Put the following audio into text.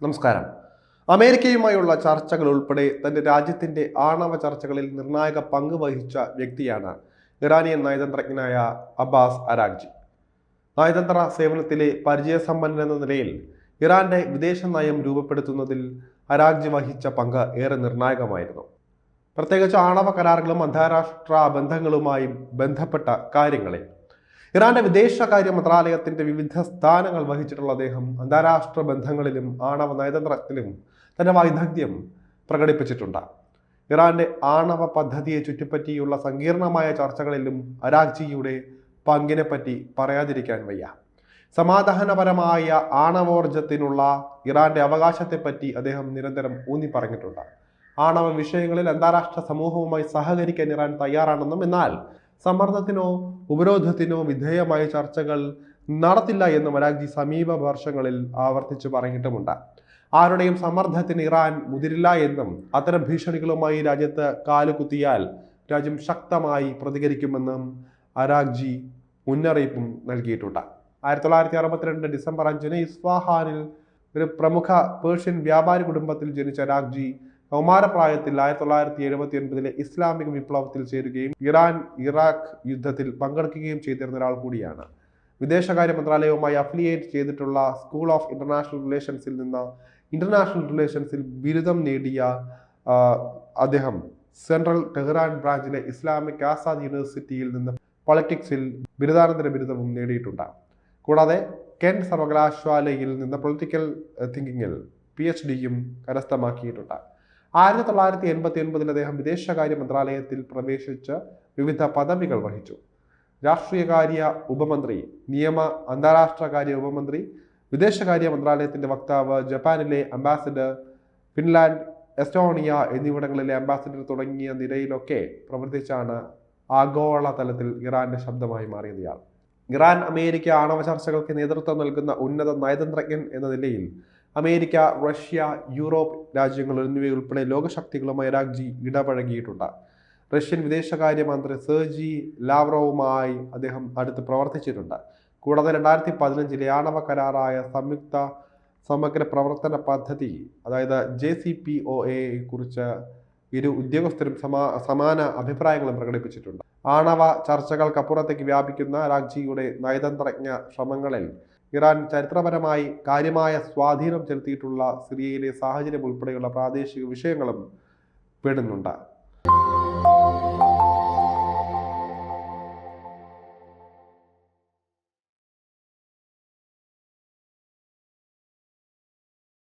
നമസ്കാരം. അമേരിക്കയുമായുള്ള ചർച്ചകൾ ഉൾപ്പെടെ തന്റെ രാജ്യത്തിന്റെ ആണവ ചർച്ചകളിൽ നിർണായക പങ്ക് വഹിച്ച വ്യക്തിയാണ് ഇറാനിയൻ നയതന്ത്രജ്ഞനായ അബ്ബാസ് അരാഗ്ജി നയതന്ത്ര സേവനത്തിലെ പരിചയസമ്പന്നൻ എന്ന നിലയിൽ ഇറാന്റെ വിദേശ നയം രൂപപ്പെടുത്തുന്നതിൽ അരാഗ്ജി വഹിച്ച പങ്ക് ഏറെ നിർണായകമായിരുന്നു. പ്രത്യേകിച്ച് ആണവ കരാറുകളും അന്താരാഷ്ട്ര ബന്ധങ്ങളുമായും ബന്ധപ്പെട്ട കാര്യങ്ങളിൽ ഇറാന്റെ വിദേശകാര്യ മന്ത്രാലയത്തിന്റെ വിവിധ സ്ഥാനങ്ങൾ വഹിച്ചിട്ടുള്ള അദ്ദേഹം അന്താരാഷ്ട്ര ബന്ധങ്ങളിലും ആണവ നയതന്ത്രത്തിലും തന്റെ വൈദഗ്ധ്യം പ്രകടിപ്പിച്ചിട്ടുണ്ട്. ഇറാന്റെ ആണവ പദ്ധതിയെ ചുറ്റിപ്പറ്റിയുള്ള സങ്കീർണമായ ചർച്ചകളിലും അരാഗ്ജിയുടെ പങ്കിനെ പറ്റി പറയാതിരിക്കാൻ വയ്യ. സമാധാനപരമായ ആണവോർജത്തിനുള്ള ഇറാന്റെ അവകാശത്തെപ്പറ്റി അദ്ദേഹം നിരന്തരം ഊന്നി പറഞ്ഞിട്ടുണ്ട് ആണവ വിഷയങ്ങളിൽ അന്താരാഷ്ട്ര സമൂഹവുമായി സഹകരിക്കാൻ ഇറാൻ തയ്യാറാണെന്നും എന്നാൽ സമ്മർദ്ദത്തിനോ ഉപരോധത്തിനോ വിധേയമായ ചർച്ചകൾ നടത്തില്ല എന്ന് അരാഗ്ജി സമീപ വർഷങ്ങളിൽ ആവർത്തിച്ച് പറഞ്ഞിട്ടുമുണ്ട്. ആരുടെയും സമ്മർദ്ദത്തിന് ഇറാൻ മുതിരില്ല എന്നും അത്തരം ഭീഷണികളുമായി രാജ്യത്ത് കാലുകുത്തിയാൽ രാജ്യം ശക്തമായി പ്രതികരിക്കുമെന്നും അരാഗ്ജി മുന്നറിയിപ്പും നൽകിയിട്ടുണ്ട്. ആയിരത്തി തൊള്ളായിരത്തി അറുപത്തിരണ്ട് ഡിസംബർ അഞ്ചിന് ഇസ്ഫാഹാനിൽ ഒരു പ്രമുഖ പേർഷ്യൻ വ്യാപാരി കുടുംബത്തിൽ ജനിച്ച അരാഗ്ജി കൗമാരപ്രായത്തിൽ ആയിരത്തി തൊള്ളായിരത്തി എഴുപത്തി ഒൻപതിലെ ഇസ്ലാമിക വിപ്ലവത്തിൽ ചേരുകയും ഇറാൻ ഇറാഖ് യുദ്ധത്തിൽ പങ്കെടുക്കുകയും ചെയ്തിരുന്ന ഒരാൾ കൂടിയാണ്. വിദേശകാര്യ മന്ത്രാലയവുമായി അഫിലിയേറ്റ് ചെയ്തിട്ടുള്ള സ്കൂൾ ഓഫ് ഇന്റർനാഷണൽ റിലേഷൻസിൽ നിന്ന് ഇന്റർനാഷണൽ റിലേഷൻസിൽ ബിരുദം നേടിയ അദ്ദേഹം സെൻട്രൽ ടെഹ്റാൻ ബ്രാഞ്ചിലെ ഇസ്ലാമിക് ആസാദ് യൂണിവേഴ്സിറ്റിയിൽ നിന്ന് പൊളിറ്റിക്സിൽ ബിരുദാനന്തര ബിരുദവും നേടിയിട്ടുണ്ട്. കൂടാതെ കെൻ സർവകലാശാലയിൽ നിന്ന് പൊളിറ്റിക്കൽ തിങ്കിങ്ങിൽ പി എച്ച് ഡിയും കരസ്ഥമാക്കിയിട്ടുണ്ട്. ആയിരത്തി തൊള്ളായിരത്തി എൺപത്തി ഒൻപതിൽ അദ്ദേഹം വിദേശകാര്യ മന്ത്രാലയത്തിൽ പ്രവേശിച്ച് വിവിധ പദവികൾ വഹിച്ചു. രാഷ്ട്രീയകാര്യ ഉപമന്ത്രി നിയമ അന്താരാഷ്ട്രകാര്യ ഉപമന്ത്രി വിദേശകാര്യ മന്ത്രാലയത്തിന്റെ വക്താവ് ജപ്പാനിലെ അംബാസിഡർ ഫിൻലാൻഡ് എസ്റ്റോണിയ എന്നിവിടങ്ങളിലെ അംബാസിഡർ തുടങ്ങിയ നിരയിലൊക്കെ പ്രവർത്തിച്ചാണ് ആഗോള തലത്തിൽ ഇറാന്റെ ശബ്ദമായി മാറിയത് ഇയാൾ. ഇറാൻ അമേരിക്ക ആണവ ചർച്ചകൾക്ക് നേതൃത്വം നൽകുന്ന ഉന്നത നയതന്ത്രജ്ഞൻ എന്ന നിലയിൽ അമേരിക്ക റഷ്യ യൂറോപ്പ് രാജ്യങ്ങൾ എന്നിവയുൾപ്പെടെ ലോകശക്തികളുമായി രാഗ്ജി ഇടപഴകിയിട്ടുണ്ട്. റഷ്യൻ വിദേശകാര്യമന്ത്രി സെർജി ലാവ്റോവുമായി അദ്ദേഹം അടുത്ത് പ്രവർത്തിച്ചിട്ടുണ്ട്. കൂടാതെ രണ്ടായിരത്തി പതിനഞ്ചിലെ ആണവ കരാറായ സംയുക്ത സമഗ്ര പ്രവർത്തന പദ്ധതി അതായത് J C P O A കുറിച്ച് ഇരു ഉദ്യോഗസ്ഥരും സമാ സമാന അഭിപ്രായങ്ങളും പ്രകടിപ്പിച്ചിട്ടുണ്ട്. ആണവ ചർച്ചകൾക്കപ്പുറത്തേക്ക് വ്യാപിക്കുന്ന രാജ്ജിയുടെ നയതന്ത്രജ്ഞ ശ്രമങ്ങളിൽ ഇറാൻ ചരിത്രപരമായി കാര്യമായ സ്വാധീനം ചെലുത്തിയിട്ടുള്ള സിറിയയിലെ സാഹചര്യം ഉൾപ്പെടെയുള്ള പ്രാദേശിക വിഷയങ്ങളും പെടുന്നുണ്ട്.